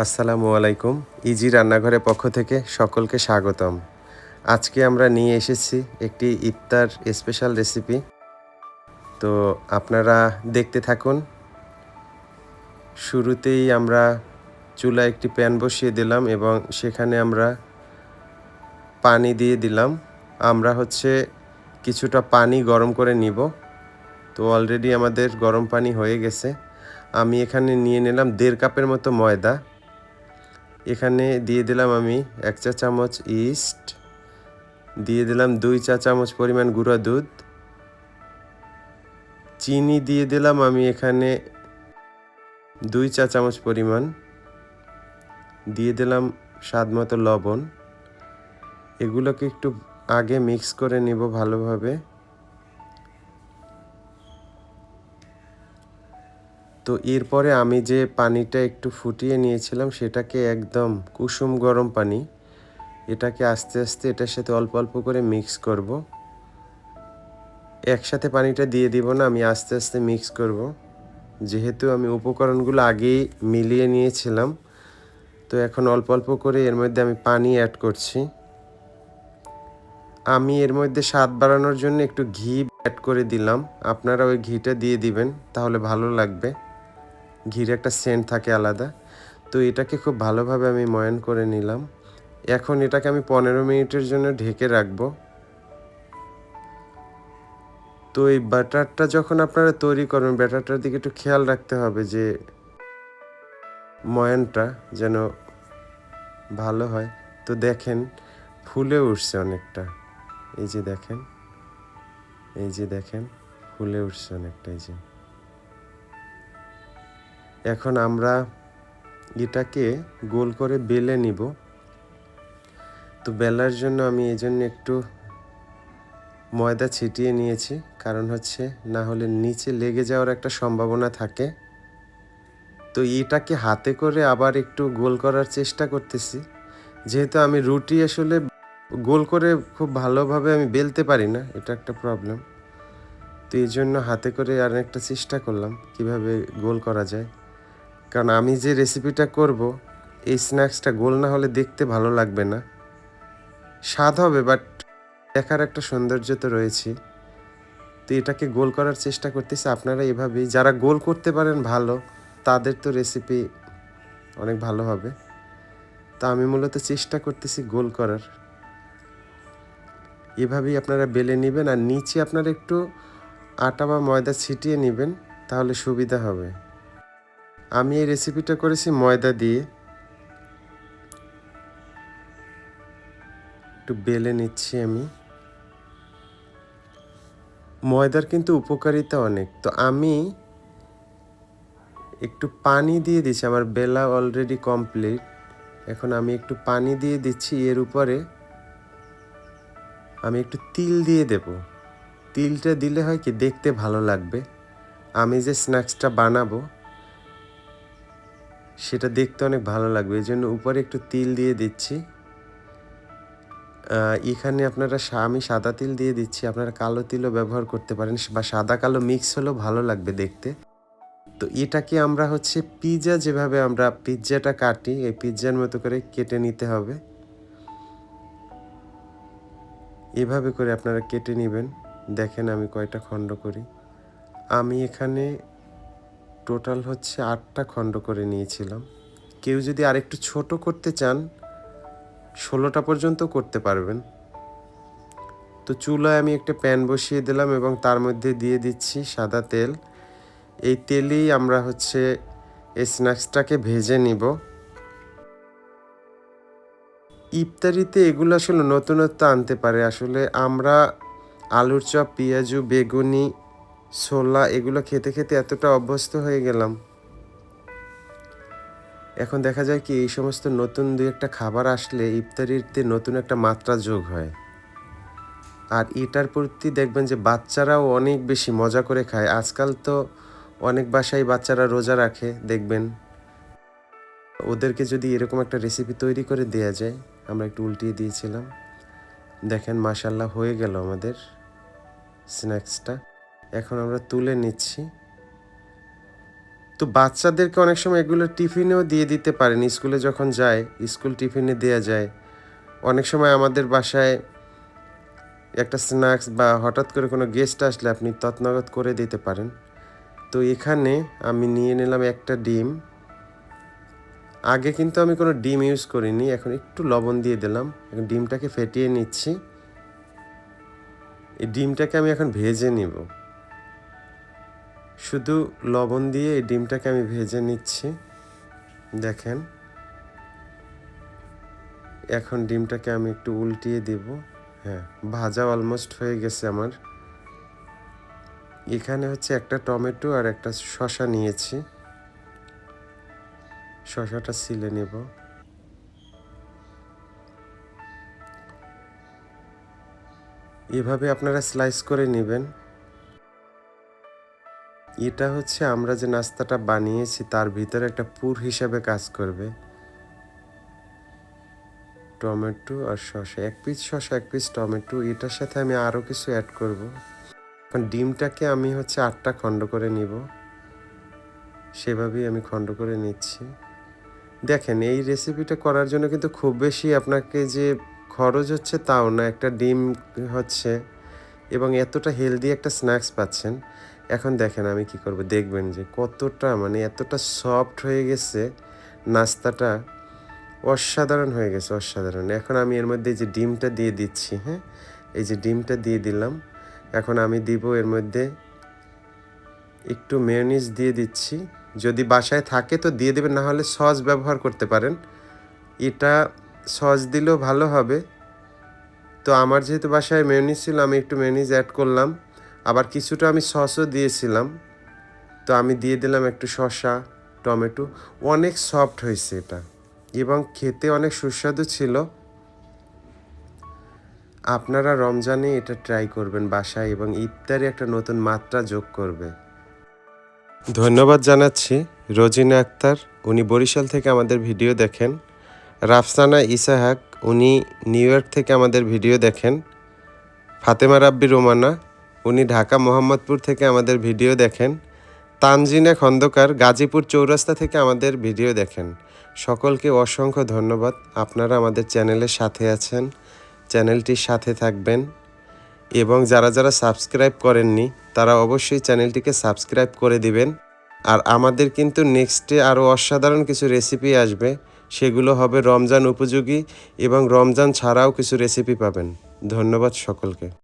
আসসালামু আলাইকুম। ইজি রান্নাঘরের পক্ষ থেকে সকলকে স্বাগতম। আজকে আমরা নিয়ে এসেছি একটি ইফতার স্পেশাল রেসিপি। তো আপনারা দেখতে থাকুন। শুরুতেই আমরা চুলা একটি প্যান বসিয়ে দিলাম এবং সেখানে আমরা পানি দিয়ে দিলাম। আমরা হচ্ছে কিছুটা পানি গরম করে নিব। তো অলরেডি আমাদের গরম পানি হয়ে গেছে। আমি এখানে নিয়ে নিলাম দেড় কাপের মতো ময়দা। এখানে দিয়ে দিলাম আমি এক চা চামচ ইস্ট, দিয়ে দিলাম দুই চা চামচ পরিমাণ গুঁড়া দুধ, চিনি দিয়ে দিলাম আমি এখানে দুই চা চামচ পরিমাণ, দিয়ে দিলাম স্বাদ মতো লবণ। এগুলোকে একটু আগে মিক্স করে নেব ভালোভাবে। তো এরপরে আমি যে পানিটা একটু ফুটিয়ে নিয়েছিলাম, সেটাকে একদম কুসুম গরম পানি, এটাকে আস্তে আস্তে এটার সাথে অল্প অল্প করে মিক্স করব। একসাথে পানিটা দিয়ে দিব না, আমি আস্তে আস্তে মিক্স করব। যেহেতু আমি উপকরণগুলো আগেই মিলিয়ে নিয়েছিলাম, তো এখন অল্প অল্প করে এর মধ্যে আমি পানি অ্যাড করছি। আমি এর মধ্যে স্বাদ বাড়ানোর জন্য একটু ঘি অ্যাড করে দিলাম আপনারা ওই ঘিটা দিয়ে দিবেন, তাহলে ভালো লাগবে। ঘির একটা সেন্ট থাকে আলাদা। তো এটাকে খুব ভালোভাবে আমি ময়ান করে নিলাম। এখন এটাকে আমি পনেরো মিনিটের জন্য ঢেকে রাখব। তো এই ব্যাটারটা যখন আপনারা তৈরি করবেন ব্যাটারটার দিকে একটু খেয়াল রাখতে হবে যে ময়ানটা যেন ভালো হয়। তো দেখেন, ফুলে উঠছে অনেকটা। এই যে দেখেন, এই যে দেখেন, ফুলে উঠছে অনেকটা, এই যে। এখন আমরা এটাকে গোল করে বেলে নিব। তো বেলার জন্য আমি এই জন্য একটু ময়দা ছিটিয়ে নিয়েছি, কারণ হচ্ছে না হলে নিচে লেগে যাওয়ার একটা সম্ভাবনা থাকে। তো এটাকে হাতে করে আবার একটু গোল করার চেষ্টা করতেছি। যেহেতু আমি রুটি আসলে গোল করে খুব ভালোভাবে আমি বেলতে পারি না, এটা একটা প্রবলেম তো এই জন্য হাতে করে আর একটা চেষ্টা করলাম, কীভাবে গোল করা যায়। কারণ আমি যে রেসিপিটা করব, এই স্ন্যাক্সটা গোল না হলে দেখতে ভালো লাগবে না। স্বাদ হবে বাট দেখার একটা সৌন্দর্য তো রয়েছে। তো এটাকে গোল করার চেষ্টা করতেছি, আপনারা এভাবেই, যারা গোল করতে পারেন ভালো, তাদের তো রেসিপি অনেক ভালো হবে। তা আমি মূলত চেষ্টা করতেছি গোল করার। এভাবেই আপনারা বেলে নেবেন, আর নিচে আপনারা একটু আটা বা ময়দা ছিটিয়ে নেবেন, তাহলে সুবিধা হবে। আমি এই রেসিপিটা করেছি ময়দা দিয়ে। একটু বেলে নিচ্ছি আমি। ময়দার কিন্তু উপকারিতা অনেক। তো আমি একটু পানি দিয়ে দিচ্ছি, আমার বেলা অলরেডি কমপ্লিট এখন আমি একটু পানি দিয়ে দিচ্ছি, এর উপরে আমি একটু তিল দিয়ে দেব। তিলটা দিলে হয় কি, দেখতে ভালো লাগবে। আমি যে স্ন্যাক্সটা বানাবো সেটা দেখতে অনেক ভালো লাগবে। এই জন্য উপরে একটু তিল দিয়ে দিচ্ছি। এখানে আপনারা আমি সাদা তিল দিয়ে দিচ্ছি। আপনারা কালো তিলও ব্যবহার করতে পারেন বা সাদা কালো মিক্স হলেও ভালো লাগবে দেখতে। তো এটাকে আমরা হচ্ছে পিৎজা যেভাবে আমরা পিৎজাটা কাটি, এই পিৎজার মতো করে কেটে নিতে হবে। এভাবে করে আপনারা কেটে নেবেন। দেখেন আমি কয়টা খণ্ড করি। আমি এখানে টোটাল হচ্ছে আটটা খণ্ড করে নিয়েছিলাম। কেউ যদি আরেকটু ছোট করতে চান, ষোলোটা পর্যন্ত করতে পারবেন। তো চুলায় আমি একটা প্যান বসিয়ে দিলাম এবং তার মধ্যে দিয়ে দিচ্ছি সাদা তেল। এই তেলেই আমরা হচ্ছে এই স্ন্যাক্সটাকে ভেজে নিব। ইফতারিতে এগুলো আসলে নতুনত্ব আনতে পারে। আসলে আমরা আলুর চপ, পেঁয়াজু, বেগুনি ছোলা এগুলো খেতে খেতে এতটা অভ্যস্ত হয়ে গেলাম। এখন দেখা যায় কি এই সমস্ত নতুন দুই একটা খাবার আসলে ইফতারিতে নতুন একটা মাত্রা যোগ হয়। আর এটার প্রতি দেখবেন যে বাচ্চারাও অনেক বেশি মজা করে খায়। আজকাল তো অনেক বাসায় বাচ্চারা রোজা রাখে, দেখবেন। ওদেরকে যদি এরকম একটা রেসিপি তৈরি করে দেয়া যায়, আমরা একটু উল্টিয়ে দিয়েছিলাম। দেখেন মাসাল্লাহ হয়ে গেল আমাদের স্ন্যাক্সটা এখন আমরা তুলে নিচ্ছি। তো বাচ্চাদেরকে অনেক সময় এগুলো টিফিনেও দিয়ে দিতে পারেন। স্কুলে যখন যায়, স্কুল টিফিনে দেওয়া যায়। অনেক সময় আমাদের বাসায় একটা স্ন্যাক্স বা হঠাৎ করে কোনো গেস্ট আসলে আপনি তৎনগত করে দিতে পারেন। তো এখানে আমি নিয়ে নিলাম একটা ডিম। আগে কিন্তু আমি কোনো ডিম ইউজ করিনি, এখন একটু লবণ দিয়ে দিলাম। এখন ডিমটাকে ফেটিয়ে নিচ্ছি। এই ডিমটাকে আমি এখন ভেজে নিব। শুধু লবণ দিয়ে এই ডিমটাকে আমি ভেজে নিচ্ছি। দেখেন। এখন ডিমটাকে আমি একটু উল্টিয়ে দেব। হ্যাঁ ভাজা অলমোস্ট হয়ে গেছে আমার। এখানে হচ্ছে একটা টমেটো আর একটা শশা নিয়েছি। শশাটা সিলে নেব। এভাবে আপনারা স্লাইস করে নেবেন। এটা হচ্ছে আমরা যে নাস্তাটা বানিয়েছি, তার ভিতরে একটা পুর হিসাবে কাজ করবে। টমেটো আর শসা, এক পিস শসা, এক পিস টমেটো, এটার সাথে আমি আরও কিছু অ্যাড করব। এখন ডিমটাকে আমি হচ্ছে আটটা খণ্ড করে নিব। সেভাবেই আমি খণ্ড করে নিচ্ছি। দেখেন, এই রেসিপিটা করার জন্য কিন্তু খুব বেশি আপনাকে যে খরচ হচ্ছে তাও না, একটা ডিম হচ্ছে এবং এতটা হেলদি একটা স্ন্যাক্স পাচ্ছেন। এখন দেখেন আমি কি করব, দেখবেন যে কতটা মানে এতটা সফট হয়ে গেছে, নাস্তাটা অসাধারণ হয়ে গেছে, অসাধারণ। এখন আমি এর মধ্যে যে ডিমটা দিয়ে দিচ্ছি হ্যাঁ? এই যে ডিমটা দিয়ে দিলাম। এখন আমি দিব এর মধ্যে একটু মেয়নিজ দিয়ে দিচ্ছি। যদি বাসায় থাকে তো দিয়ে দেবেন না হলে সস ব্যবহার করতে পারেন। এটা সস দিলেও ভালো হবে। তো আমার যেহেতু বাসায় মেয়নিজ ছিল, আমি একটু মেয়নিজ অ্যাড করলাম। আবার কিছুটা আমি সসও দিয়েছিলাম। তো আমি দিয়ে দিলাম একটু শসা, টমেটো। অনেক সফট হয়েছে এটা। এবং খেতে অনেক সুস্বাদু ছিল। আপনারা রমজানে এটা ট্রাই করবেন বাসায় এবং ইফতারে একটা নতুন মাত্রা যোগ করবে। ধন্যবাদ জানাচ্ছি রোজিনা আক্তার। উনি বরিশাল থেকে আমাদের ভিডিও দেখেন। রাফসানা ইসাহাক, উনি নিউ ইয়র্ক থেকে আমাদের ভিডিও দেখেন। ফাতেমা রাব্বি রোমানা উনি ঢাকা, মোহাম্মদপুর থেকে আমাদের ভিডিও দেখেন। তানজিনা খন্দকার গাজীপুর চৌরাস্তা থেকে আমাদের ভিডিও দেখেন। সকলকে অসংখ্য ধন্যবাদ। আপনারা আমাদের চ্যানেলের সাথে আছেন, চ্যানেলটির সাথে থাকবেন এবং যারা যারা সাবস্ক্রাইব করেননি, তারা অবশ্যই চ্যানেলটিকে সাবস্ক্রাইব করে দিবেন। আর আমাদের কিন্তু নেক্সটে আরও অসাধারণ কিছু রেসিপি আসবে, সেগুলো হবে রমজান উপযোগী এবং রমজান ছাড়াও কিছু রেসিপি পাবেন। ধন্যবাদ সকলকে।